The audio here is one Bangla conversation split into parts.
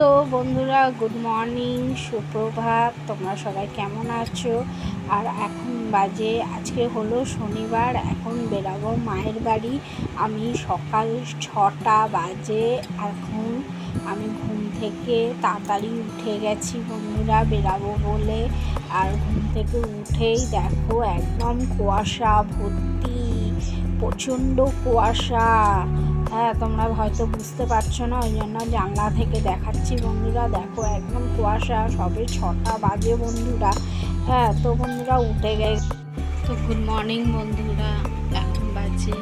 তো বন্ধুরা গুড মর্নিং সুপ্রভাত, তোমরা সবাই কেমন আছো? আর এখন বাজে, আজকে হলো শনিবার, এখন বেরাবো মায়ের বাড়ি। আমি সকাল ছটা বাজে, এখন আমি ঘুম থেকে তাড়াতাড়ি উঠে গেছি বন্ধুরা, বেরাবো বলে। আর ঘুম থেকে উঠেই দেখো একদম কুয়াশা ভর্তি, প্রচণ্ড কুয়াশা। হ্যাঁ তোমরা হয়তো বুঝতে পারছ না, ওই জন্য জানলা থেকে দেখাচ্ছি বন্ধুরা। দেখো, একদম কুয়াশা, সবে ছটা বাজে বন্ধুরা। হ্যাঁ তো বন্ধুরা উঠে গেছে তো গুড মর্নিং বন্ধুরা, এখন বাজে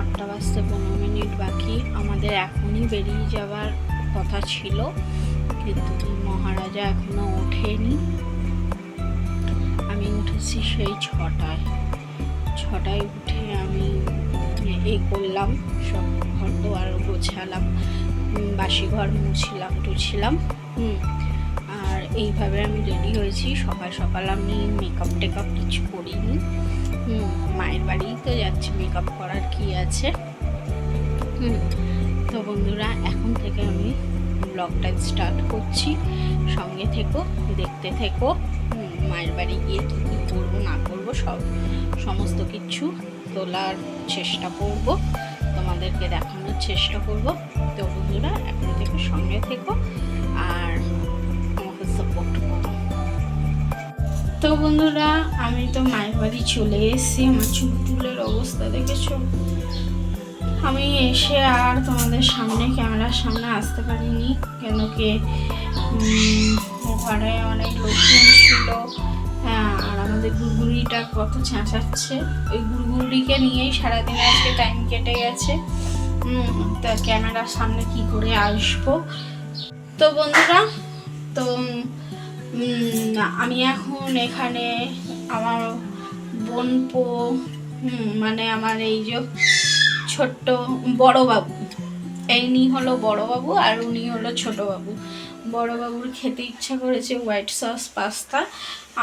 আটটা বাজতে পনেরো মিনিট বাকি। আমাদের এখনই বেরিয়ে যাওয়ার কথা ছিল, কিন্তু মহারাজা এখনও ওঠেনি। আমি উঠেছি সেই ছটায়। ছটায় উঠে আমি এ করলাম, সব ঘর দোয়ার গোছালাম বাসি ঘর মুছলাম, টুছিলাম, হুম। আর এইভাবে আমি রেডি হয়েছি, সকাল সকাল আমি মেকআপ টেকআপ কিছু করিনি, হুম, মায়ের বাড়িই তো যাচ্ছি মেকআপ করার কি আছে, হুম। তো বন্ধুরা, এখন থেকে আমি ব্লগটা স্টার্ট করছি, সঙ্গে থেকো, দেখতে থেকো মায়ের বাড়ি গিয়ে কী কী করব, না করব, সব সমস্ত কিছু তোলার চেষ্টা করব, তোমাদেরকে দেখানোর চেষ্টা করব। তো বন্ধুরা, এখন থেকে সঙ্গে থেকো আর আমাকে সাপোর্ট করো। তো বন্ধুরা, আমি তো মায়ের বাড়ি চলে এসেছি, আমার চুল টুলের অবস্থা দেখেছ? আমি এসে আর তোমাদের সামনে, ক্যামেরার সামনে আসতে পারিনি, কেন কি ঘরে অনেক লোকজন গুড়গুড়িটা কত চেঁচাচ্ছে ওই গুড়গুড়িকে নিয়েই সারাদিন আজকে টাইম কেটে গেছে। তা ক্যামেরার সামনে কি করে আসব? তো বন্ধুরা, তো আমি এখন এখানে আমার বোনপো মানে আমার এই যে ছোট্ট বড় বাবু ইনি হলো বড় বাবু আর উনি হলো ছোট বাবু বড় বাবুর খেতে ইচ্ছা করেছে হোয়াইট সস, পাস্তা।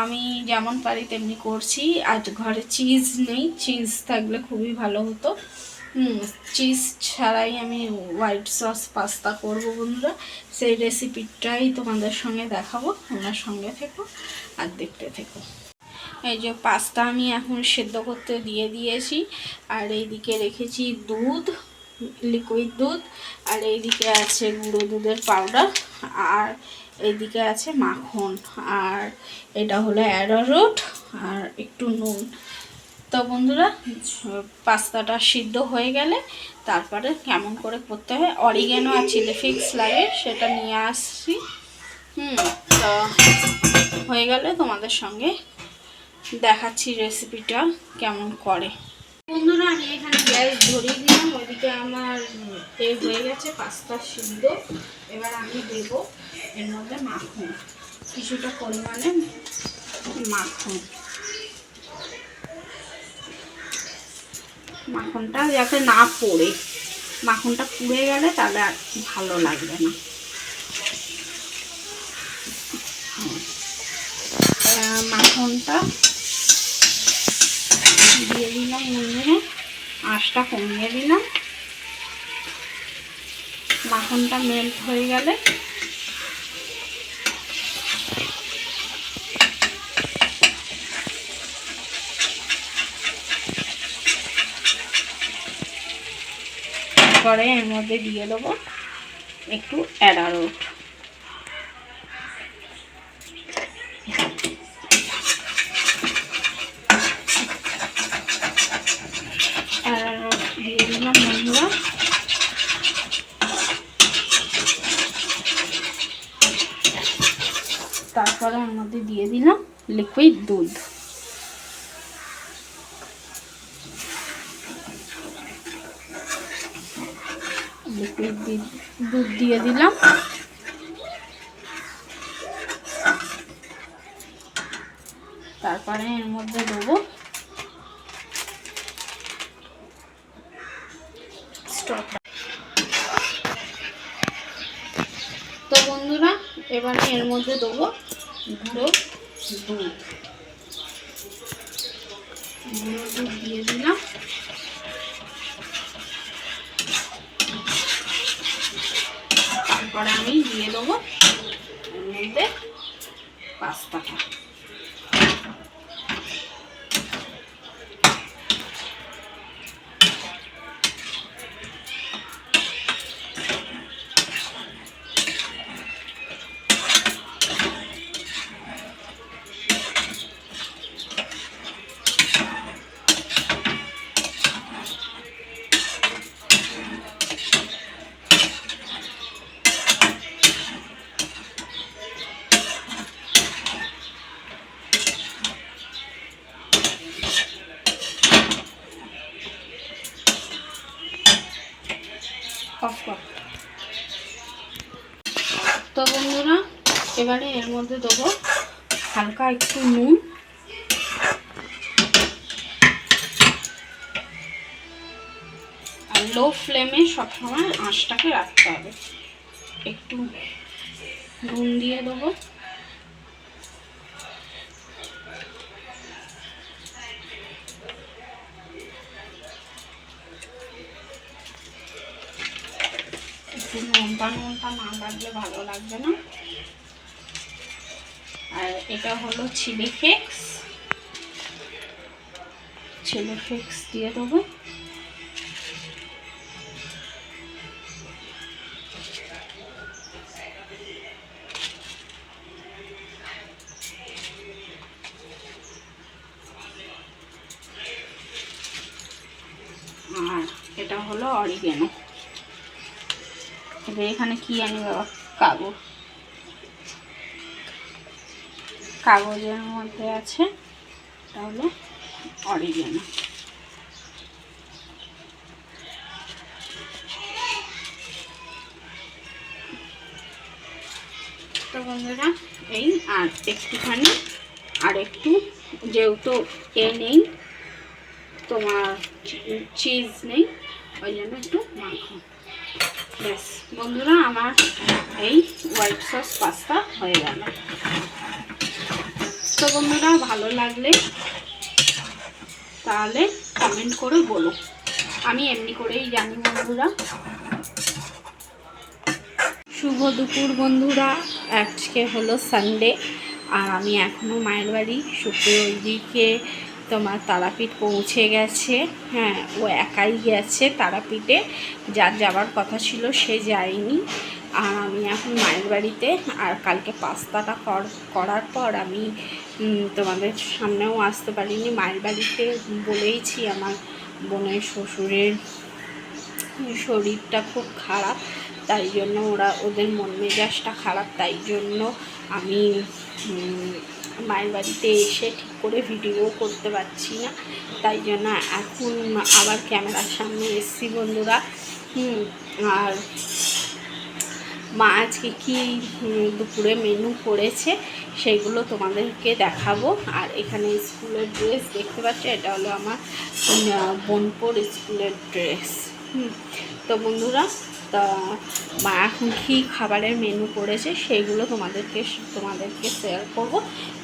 আমি যেমন পারি তেমনি করছি। আর ঘরে চিজ নেই, চিজ থাকলে খুবই ভালো হতো। চিজ ছাড়াই আমি হোয়াইট সস, পাস্তা করব বন্ধুরা। সেই রেসিপিটাই তোমাদের সঙ্গে দেখাবো। তোমরা সঙ্গে থেকো আর দেখতে থেকো। এই যে পাস্তা আমি এখন সেদ্ধ করতে দিয়ে দিয়েছি। আর এইদিকে রেখেছি দুধ, লিকুইড দুধ। আর এইদিকে আছে গুঁড়ো দুধের পাউডার। আর এইদিকে আছে মাখন, আর এটা হলো অ্যারারুট, আর একটু নুন। তো বন্ধুরা, পাস্তাটা সিদ্ধ হয়ে গেলে তারপরে কেমন করে করতে হয়, অরিগেনো আর চিলি ফিক্স লাগে, সেটা নিয়ে আসছি। হুম, তো হয়ে গেলে তোমাদের সঙ্গে দেখাচ্ছি রেসিপিটা কেমন করে। বন্ধুরা, আমি এখানে গ্যাস ধরিয়ে দিলাম এ হয়ে গেছে, পাস্তা সিদ্ধ এবার আমি দেব এর মধ্যে মাখন। কিছুটা পরিমাণে মাখন। মাখনটা যাতে না পড়ে। মাখনটা পুড়ে গেলে তাহলে আর ভালো লাগবে না। মাখনটা দিয়ে দিলাম নুনে। আঁচটা কমিয়ে দিলাম। মাখনটা মেল্ট হয়ে গেলে পরে এর মধ্যে দিয়ে দেবো একটু অ্যারারোট দিয়ে দিলাম বন্ধুরা তারপরে এর মধ্যে দিয়ে দিলাম লিকুইড দুধ। লিকুইড দুধ দিয়ে দিলাম। তারপরে এর মধ্যে দেবো তো বন্ধুরা, এবারে এর মধ্যে দেবো গুঁড়ো দুধ দিয়ে দিলাম তারপরে আমি দিয়ে দেবো এর মধ্যে পাস্তাটা অফ কর তো বন্ধুরা এবারে এর মধ্যে দেবো হালকা একটু নুন। আর লো ফ্লেমে সবসময় আঁশটাকে রাখতে হবে। একটু নুন দিয়ে দেবো। একটু নোনতা নোনতা না লাগলে ভালো লাগবে না। আর এটা হলো চিলি ফ্লেক্স। চিলি ফ্লেক্স দিয়ে দেবো। আর এটা হলো অরিগেনো। এবার এখানে কি আনি বাবা কাগজ কাগজের মধ্যে আছে, তাহলে অরিগেনো তো বন্ধুরা, এই আর একটুখানি, আর একটু যেহেতু এ নেই, তোমার চিজ নেই, ওই জন্য একটু মাখো। ব্যাস, বন্ধুরা, আমার এই হোয়াইট সস পাস্তা হয়ে গেল। তো বন্ধুরা, ভালো লাগলে তাহলে কমেন্ট করে বলো। আমি এমনি করেই জানি বন্ধুরা। শুভ দুপুর বন্ধুরা, আজকে হলো সানডে আর আমি এখনও মায়ের বাড়ি শুক্র দিকে তোমার তারাপীঠ পৌঁছে গেছে। হ্যাঁ ও একাই গেছে তারাপীঠে, যার যাবার কথা ছিল সে যায়নি। আর আমি এখন মায়ের বাড়িতে, আর কালকে পাস্তাটা কর- করার পর আমি তোমাদের সামনেও আসতে পারিনি। মায়ের বাড়িতে বলেইছি আমার বোনের শ্বশুরের শরীরটা খুব খারাপ, তাই জন্য ওরা ওদের মন মেজাজটা খারাপ, তাই জন্য আমি মায়ের বাড়িতে এসে ঠিক করে ভিডিও করতে পারছি না। তাই জন্য এখন আবার ক্যামেরার সামনে এসছি বন্ধুরা। আর মা আজকে কী দুপুরে মেনু করেছে সেগুলো তোমাদেরকে দেখাবো। আর এখানে স্কুলের ড্রেস দেখতে পাচ্ছ, এটা হলো আমার বোনপুর স্কুলের ড্রেস তো বন্ধুরা, তা মা এখন কী খাবারের মেনু করেছে সেইগুলো তোমাদেরকে তোমাদেরকে শেয়ার করব।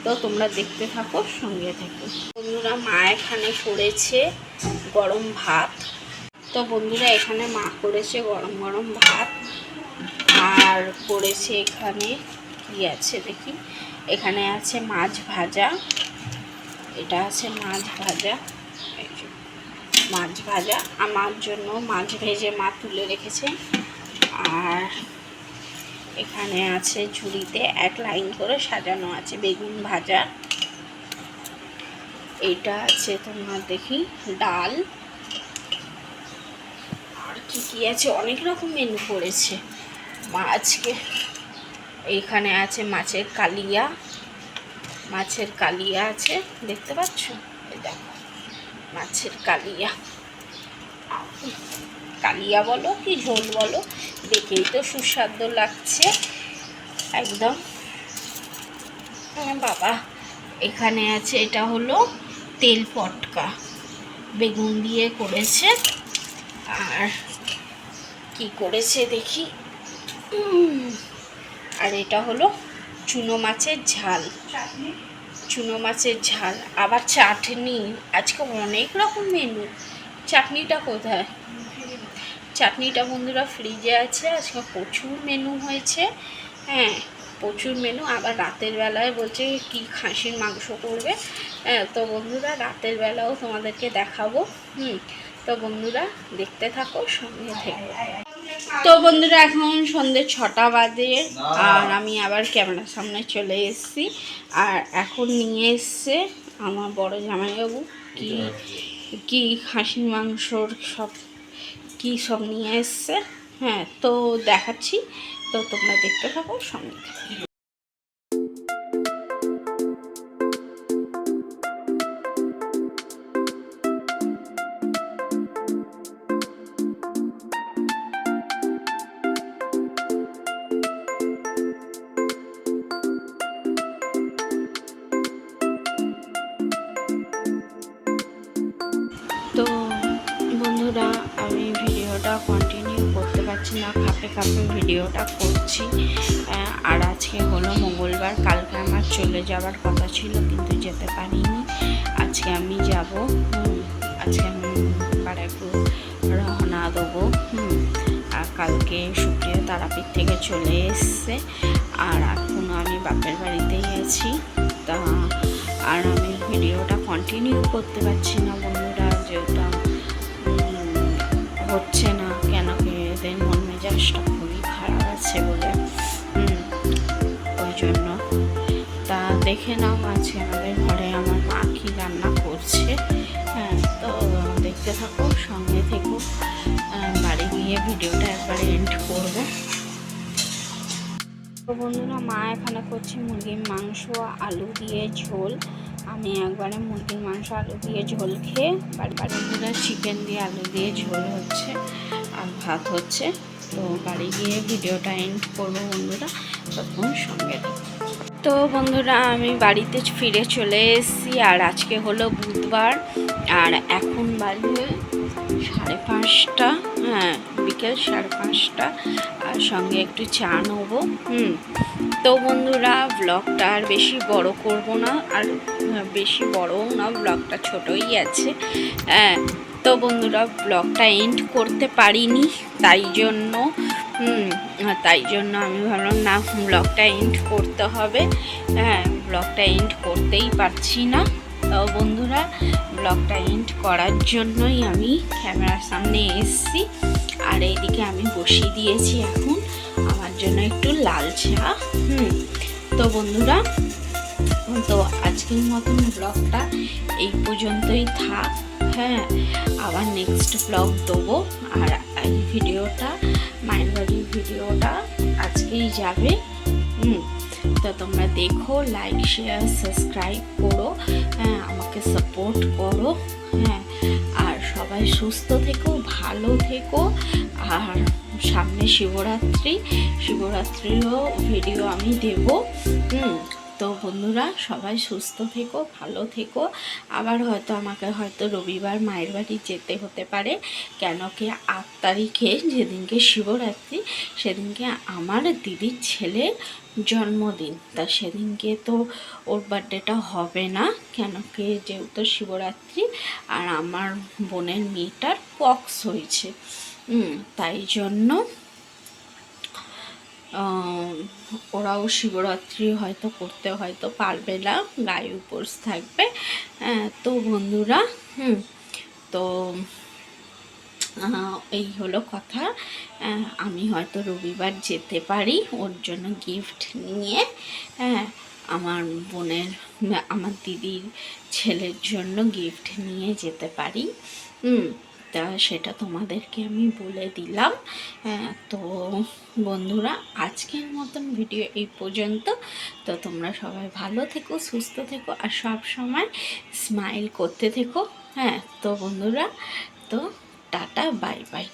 তো তোমরা দেখতে থাকো, সঙ্গে থেকো। বন্ধুরা, মা এখানে করেছে গরম ভাত। তো বন্ধুরা, এখানে মা করেছে গরম গরম ভাত। আর পড়েছে এখানে কি আছে দেখি। এখানে আছে মাছ ভাজা। এটা আছে মাছ ভাজা। মাছ ভাজা। আমার জন্য মাছ ভেজে মা তুলে রেখেছে। আর এখানে আছে ঝুড়িতে এক লাইন করে সাজানো আছে বেগুন ভাজা। এটা আছে তোমার দেখি ডাল। আর কি কি আছে? অনেক রকম মেনু মা আজকে এইখানে আছে মাছের কালিয়া। মাছের কালিয়া আছে, দেখতে পাচ্ছ? দেখো, মাছের কালিয়া। কালিয়া বলো কি ঝোল বলো, দেখেই তো সুস্বাদু লাগছে। একদম। বাবা, এখানে আছে, এটা হলো তেল পটকা। বেগুন দিয়ে করেছে। আর কি করেছে দেখি? আর এটা হলো চুনো মাছের ঝাল। চুনো মাছের ঝাল, আবার চাটনি। আজকে অনেক রকম মেনু চাটনিটা কোথায়? চাটনিটা বন্ধুরা ফ্রিজে আছে। আজকে প্রচুর মেনু হয়েছে। হ্যাঁ প্রচুর মেনু আবার রাতের বেলায় বলছে কি খাসির মাংস করবে। হ্যাঁ তো বন্ধুরা রাতের বেলাও তোমাদেরকে দেখাবো। হুম, তো বন্ধুরা দেখতে থাকো সঙ্গে থেকে। তো বন্ধুরা, এখন সন্ধ্যে ছটা বাজে আর আমি আবার ক্যামেরার সামনে চলে এসেছি। আর এখন নিয়ে এসছে আমার বড় জামাইবাবু। কি কি খাসির মাংসর সব, কি সব নিয়ে এসছে। হ্যাঁ তো দেখাচ্ছি। তো তোমরা দেখতে থাকো সঙ্গে খাপে ভিডিওটা করছি। আর আজকে হলো মঙ্গলবার, কালকে আমার চলে যাওয়ার কথা ছিল, কিন্তু যেতে পারিনি। আজকে আমি যাব আজকে আমি বারাকপুর রওনা দেবো আর কালকে সুপ্রিয়া তারাপীঠ থেকে চলে এসছে। আর এখনও আমি বাপের বাড়িতেই আছি। তা, আর আমি ভিডিওটা কন্টিনিউ করতে পারছি না বন্ধুরা, যেহেতু দেখে নাও, আজকে আমাদের ঘরে আমার মা কি রান্না করছে। হ্যাঁ তো দেখতে থাকো, সঙ্গে থেকো। বাড়ি গিয়ে ভিডিওটা একবারে এন্ড করব। বন্ধুরা, মা এখানে করছে মুরগির মাংস, আলু দিয়ে ঝোল। আমি একবারে মুরগির মাংস, আলু দিয়ে ঝোল খেয়ে বাড়ি বাড়ি বন্ধুরা চিকেন দিয়ে আলু দিয়ে ঝোল হচ্ছে আর ভাত হচ্ছে। তো বাড়ি গিয়ে ভিডিওটা এন্ড করব বন্ধুরা, তখন সঙ্গে থেকো। তো বন্ধুরা, আমি বাড়িতে ফিরে চলে এসেছি, আর আজকে হলো বুধবার, আর এখন বাজে সাড়ে পাঁচটা হ্যাঁ বিকেল সাড়ে পাঁচটা, আর সঙ্গে একটু চা নেব, হুম। তো বন্ধুরা ব্লগটা আর বেশি বড় করব না, আর বেশি বড়ও না ব্লগটা ছোটই আছে হ্যাঁ। তো বন্ধুরা ব্লগটা এন্ড করতে পারিনি, তাই জন্য হুম তাই জন্য আমি ভাবলাম, না ব্লগটা এন্ড করতে হবে। হ্যাঁ ব্লগটা এন্ড করতেই পারছি না। তো বন্ধুরা ব্লগটা এন্ড করার জন্যই আমি ক্যামেরার সামনে এসেছি। আর এইদিকে আমি বসিয়ে দিয়েছি এখন। আমার জন্য একটু লাল চা। হুম, তো বন্ধুরা, তো আজকের মতন ব্লগটা এই পর্যন্তই থাক। হ্যাঁ আবার নেক্সট ব্লগ দেবো। আর এই ভিডিওটা বাড়ির ভিডিওটা আজকেই যাবে। হুম, তো তোমরা দেখো লাইক শেয়ার সাবস্ক্রাইব করো হ্যাঁ আমাকে সাপোর্ট করো হ্যাঁ। আর সবাই সুস্থ থেকো, ভালো থেকো। আর সামনে শিবরাত্রি, শিবরাত্রিরও ভিডিও আমি দেবো। হুম তো বন্ধুরা, সবাই সুস্থ থেকো, ভালো থেকো। আবার হয়তো আমাকে হয়তো রবিবার মায়ের বাড়ি যেতে হতে পারে। কেন কি আট তারিখে যেদিনকে শিবরাত্রি, সেদিনকে আমার দিদির ছেলের জন্মদিন। তা সেদিনকে তো ওর বার্থডেটা হবে না। কেন কি যেহেতু শিবরাত্রি আর আমার বোনের মেয়েটার পক্স হয়েছে। তাই জন্য ওরাও শিবরাত্রি হয়তো করতে হয়তো পারবে না গায়ে উপোস থাকবে। হ্যাঁ, তো বন্ধুরা হুম তো এই হলো কথা। আমি হয়তো রবিবার যেতে পারি ওর জন্য গিফট নিয়ে। হ্যাঁ আমার বোনের আমার দিদির ছেলের জন্য গিফট নিয়ে যেতে পারি। হুম তা সেটা তোমাদেরকে আমি বলে দিলাম। হ্যাঁ, তো বন্ধুরা আজকের মতন ভিডিও এই পর্যন্ত। তো তোমরা সবাই ভালো থেকো সুস্থ থেকো আর সব সময় স্মাইল করতে থেকো। হ্যাঁ তো বন্ধুরা তো টাটা বাই বাই